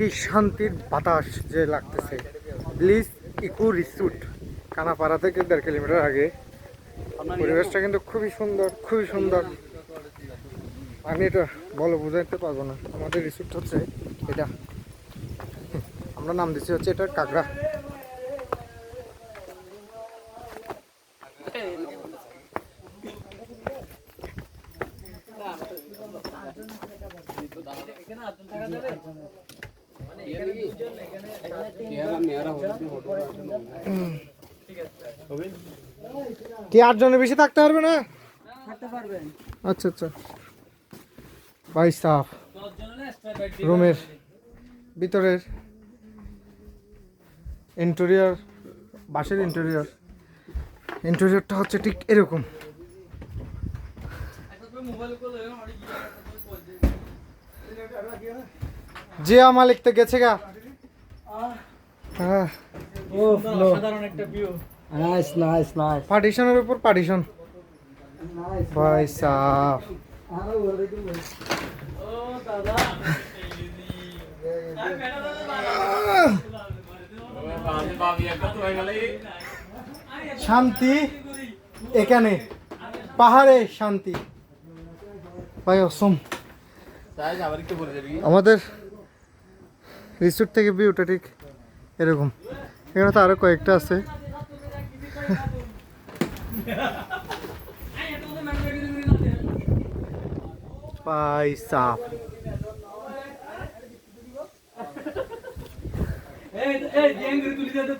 কি শান্তির বাতাস যে লাগতেছে। ব্লিজ ইকো রিসুট। কানাপাড়া থেকে দেড় কিলোমিটার আগে। পরিবেশটা কিন্তু খুবই সুন্দর খুবই সুন্দর। আমি এটা বলো বুঝাইতে পারব না। আমাদের রিসুট হচ্ছে এটা। আমরা নাম দিচ্ছি হচ্ছে এটা কাকড়া। কি আটজনের বেশি থাকতে পারবে না? আচ্ছা আচ্ছা। ভাই সাফ। রুমের ভিতরের ইন্টেরিয়র বাসের ইন্টেরিয়র ইন্টেরিয়রটা হচ্ছে ঠিক এরকম। জিয়া মালিক তো গেছে গা। পার্টিশনের উপর পার্টিশন ভাই সাফ শান্তি এখানে। পাহাড়ে শান্তি। ভাই অসম। আমাদের রিসোর্ট থেকে ভিউটা ঠিক এরকম। এখানে তো আরও কয়েকটা আছে। সাফ এই এই তুলি যেতে